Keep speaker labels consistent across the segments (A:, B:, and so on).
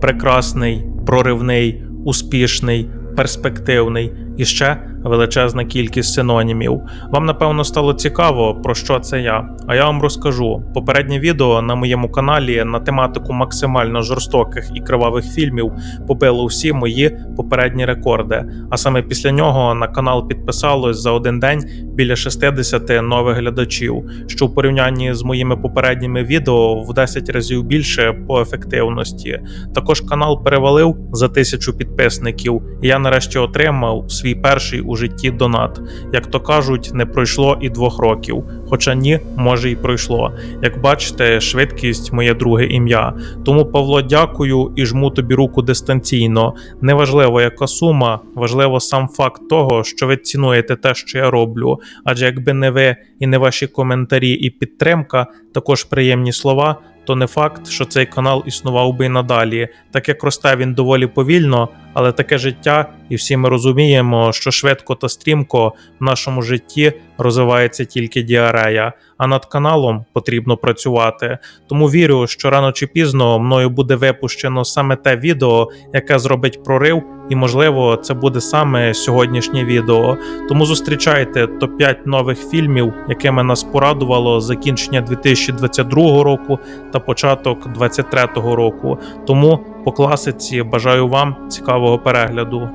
A: прекрасний, проривний, успішний, перспективний. І ще величезна кількість синонімів. Вам напевно стало цікаво, про що це я. А я вам розкажу. Попереднє відео на моєму каналі на тематику максимально жорстоких і кривавих фільмів побило всі мої попередні рекорди. А саме після нього на канал підписалось за один день біля 60 нових глядачів, що в порівнянні з моїми попередніми відео в 10 разів більше по ефективності. Також канал перевалив за тисячу підписників, і я нарешті отримав свій перший у житті донат. Як то кажуть, не пройшло і двох років. Хоча ні, може і пройшло. Як бачите, швидкість моє друге ім'я. Тому Павло, дякую і жму тобі руку дистанційно. Неважливо, яка сума, важливо сам факт того, що ви цінуєте те, що я роблю. Адже якби не ви і не ваші коментарі і підтримка, також приємні слова. То не факт, що цей канал існував би і надалі, так як росте він доволі повільно, але таке життя, і всі ми розуміємо, що швидко та стрімко в нашому житті розвивається тільки діарея, а над каналом потрібно працювати. Тому вірю, що рано чи пізно мною буде випущено саме те відео, яке зробить прорив, і можливо це буде саме сьогоднішнє відео. Тому зустрічайте топ-5 нових фільмів, якими нас порадувало закінчення 2022 року та початок 2023 року. Тому по класиці бажаю вам цікавого перегляду.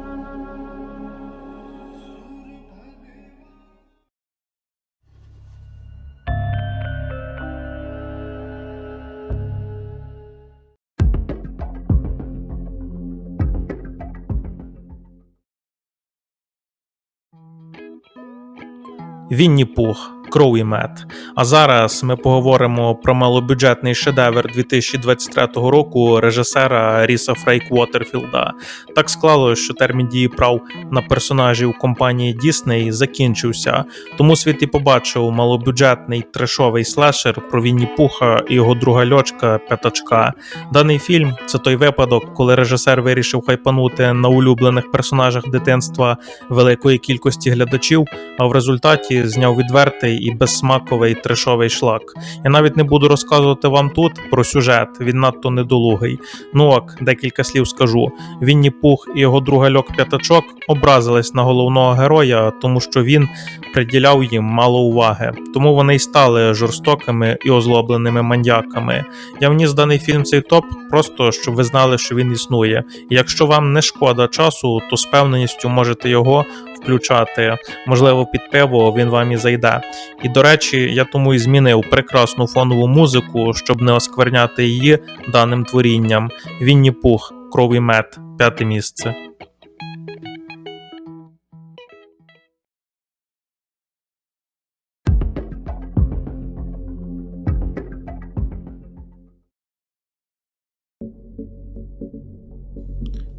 A: Вінні Пух, кров і мед. А зараз ми поговоримо про малобюджетний шедевр 2023 року режисера Ріса Фрейк Уотерфілда. Так склалося, що термін дії прав на персонажів компанії Дісней закінчився, тому світ і побачив малобюджетний трешовий слешер про Вінні Пуха і його друга льочка П'ятачка. Даний фільм це той випадок, коли режисер вирішив хайпанути на улюблених персонажах дитинства великої кількості глядачів, а в результаті зняв відвертий і безсмаковий трешовий шлак. Я навіть не буду розказувати вам тут про сюжет, він надто недолугий. Ну ок, декілька слів скажу. Вінні Пух і його друга льок п'ятачок образились на головного героя, тому що він приділяв їм мало уваги. Тому вони й стали жорстокими і озлобленими маньяками. Я вніс даний фільм цей топ, просто щоб ви знали, що він існує. І якщо вам не шкода часу, то з певненістю можете його включати. Можливо, під пиво він вам і зайде. І до речі, я тому і змінив прекрасну фонову музику, щоб не оскверняти її даним творінням. Вінні Пух, кров і мед, п'яте місце.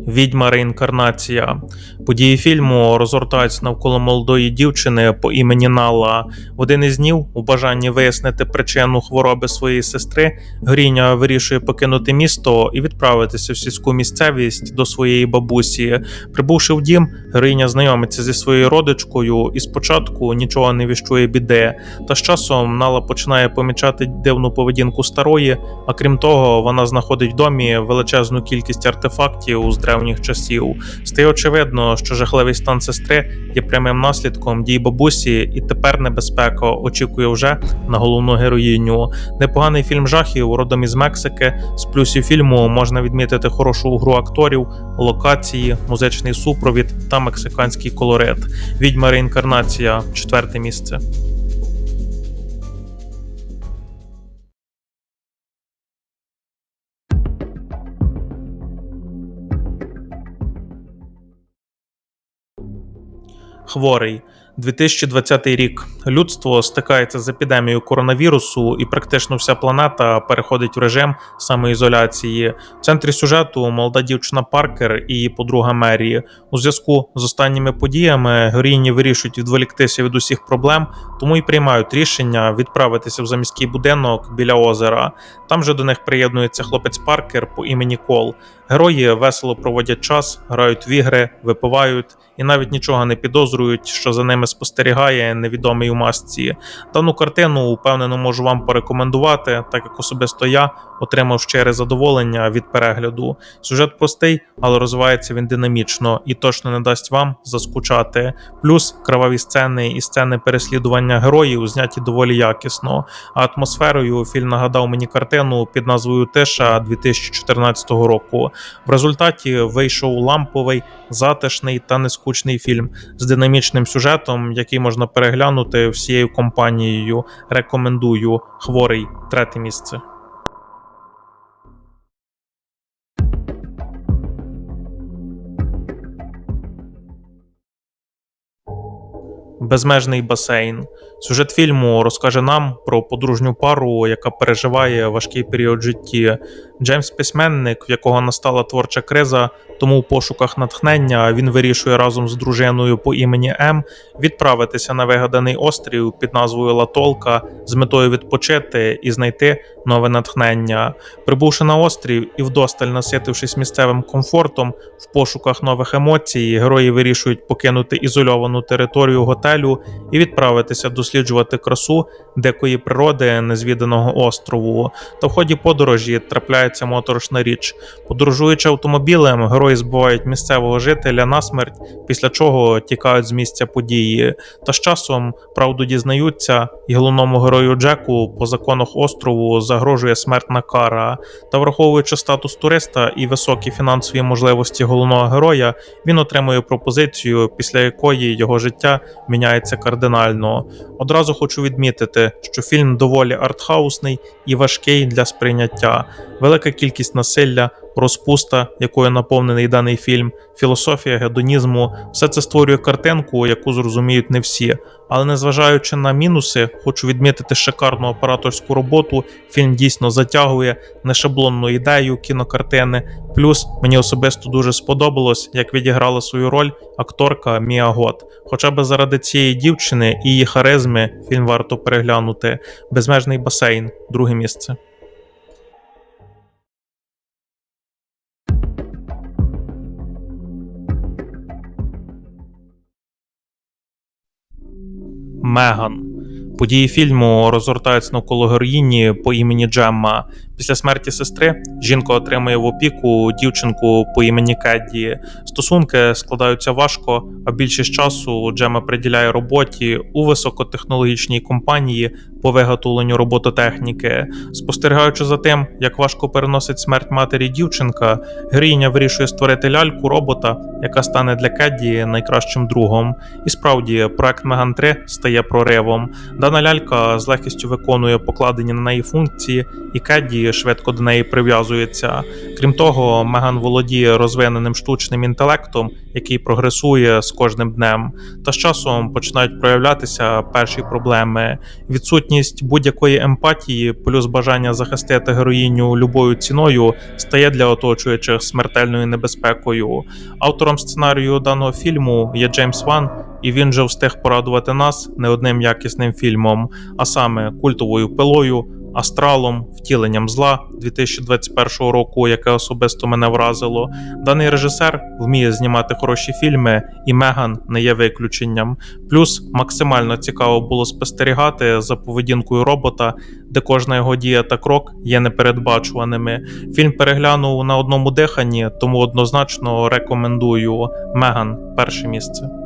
A: Відьма реінкарнація. Події фільму розгортаються навколо молодої дівчини по імені Нала. В один із днів, у бажанні вияснити причину хвороби своєї сестри, Гріня вирішує покинути місто і відправитися в сільську місцевість до своєї бабусі. Прибувши в дім, Гриня знайомиться зі своєю родичкою і спочатку нічого не віщує біди. Та з часом Нала починає помічати дивну поведінку старої, а крім того, вона знаходить в домі величезну кількість артефактів з древніх часів. Стає очевидно, що жахливий стан сестри є прямим наслідком дій бабусі, і тепер небезпека очікує вже на головну героїню. Непоганий фільм жахів родом із Мексики. З плюсів фільму можна відмітити хорошу гру акторів, локації, музичний супровід та мексиканський колорит. Відьма реінкарнація, четверте місце. Хворий 2020 рік. Людство стикається з епідемією коронавірусу, і практично вся планета переходить в режим самоізоляції. В центрі сюжету молода дівчина Паркер і її подруга Мері. У зв'язку з останніми подіями героїні вирішують відволіктися від усіх проблем, тому і приймають рішення відправитися в заміський будинок біля озера. Там же до них приєднується хлопець Паркер по імені Кол. Герої весело проводять час, грають в ігри, випивають і навіть нічого не підозрюють, що за ними нами спостерігає невідомий у масці. Дану картину упевнено можу вам порекомендувати, так як особисто я отримав щире задоволення від перегляду. Сюжет простий, але розвивається він динамічно і точно не дасть вам заскучати. Плюс кроваві сцени і сцени переслідування героїв зняті доволі якісно. А атмосферою фільм нагадав мені картину під назвою Тиша 2014 року. В результаті вийшов ламповий, затишний та нескучний фільм з динамічним сюжетом, який можна переглянути всією компанією. Рекомендую хворий третє місце. Безмежний басейн. Сюжет фільму розкаже нам про подружню пару, яка переживає важкий період житті. Джеймс письменник, в якого настала творча криза, тому у пошуках натхнення він вирішує разом з дружиною по імені М відправитися на вигаданий острів під назвою Латолка з метою відпочити і знайти нове натхнення. Прибувши на острів і вдосталь наситившись місцевим комфортом, в пошуках нових емоцій, герої вирішують покинути ізольовану територію готелю і відправитися досліджувати красу дикої природи незвіданого острову. Та в ході подорожі трапляється моторошна річ. Подорожуючи автомобілем, герої збивають місцевого жителя на смерть, після чого тікають з місця події. Та з часом правду дізнаються, і головному герою Джеку по законах острову загрожує смертна кара. Та враховуючи статус туриста і високі фінансові можливості головного героя, він отримує пропозицію, після якої його життя міняється кардинально. Одразу хочу відмітити, що фільм доволі артхаусний і важкий для сприйняття, велика кількість насилля, розпуста, якою наповнений даний фільм, філософія гедонізму, все це створює картинку, яку зрозуміють не всі. Але незважаючи на мінуси, хочу відмітити шикарну операторську роботу. Фільм дійсно затягує нешаблонну ідею кінокартини. Плюс мені особисто дуже сподобалось, як відіграла свою роль акторка Міа Гот. Хоча б заради цієї дівчини і її харизми фільм варто переглянути. Безмежний басейн, друге місце. Меган. Події фільму розгортаються навколо героїні по імені Джемма. Після смерті сестри жінка отримує в опіку дівчинку по імені Кедді. Стосунки складаються важко, а більшість часу Джемма приділяє роботі у високотехнологічній компанії по виготовленню робототехніки. Спостерігаючи за тим, як важко переносить смерть матері дівчинка, героїня вирішує створити ляльку робота, яка стане для Кедді найкращим другом. І справді, проект Меган 3 стає проривом. Дана лялька з легкістю виконує покладені на неї функції, і Кедді швидко до неї прив'язується. Крім того, Меган володіє розвиненим штучним інтелектом, який прогресує з кожним днем. Та з часом починають проявлятися перші проблеми. Відсутність будь-якої емпатії, плюс бажання захистити героїню любою ціною, стає для оточуючих смертельною небезпекою. Автором сценарію даного фільму є Джеймс Ван. І він же встиг порадувати нас не одним якісним фільмом, а саме культовою пилою, астралом, втіленням зла 2021 року, яке особисто мене вразило. Даний режисер вміє знімати хороші фільми, і Меган не є виключенням. Плюс максимально цікаво було спостерігати за поведінкою робота, де кожна його дія та крок є непередбачуваними. Фільм переглянув на одному диханні, тому однозначно рекомендую Меган перше місце.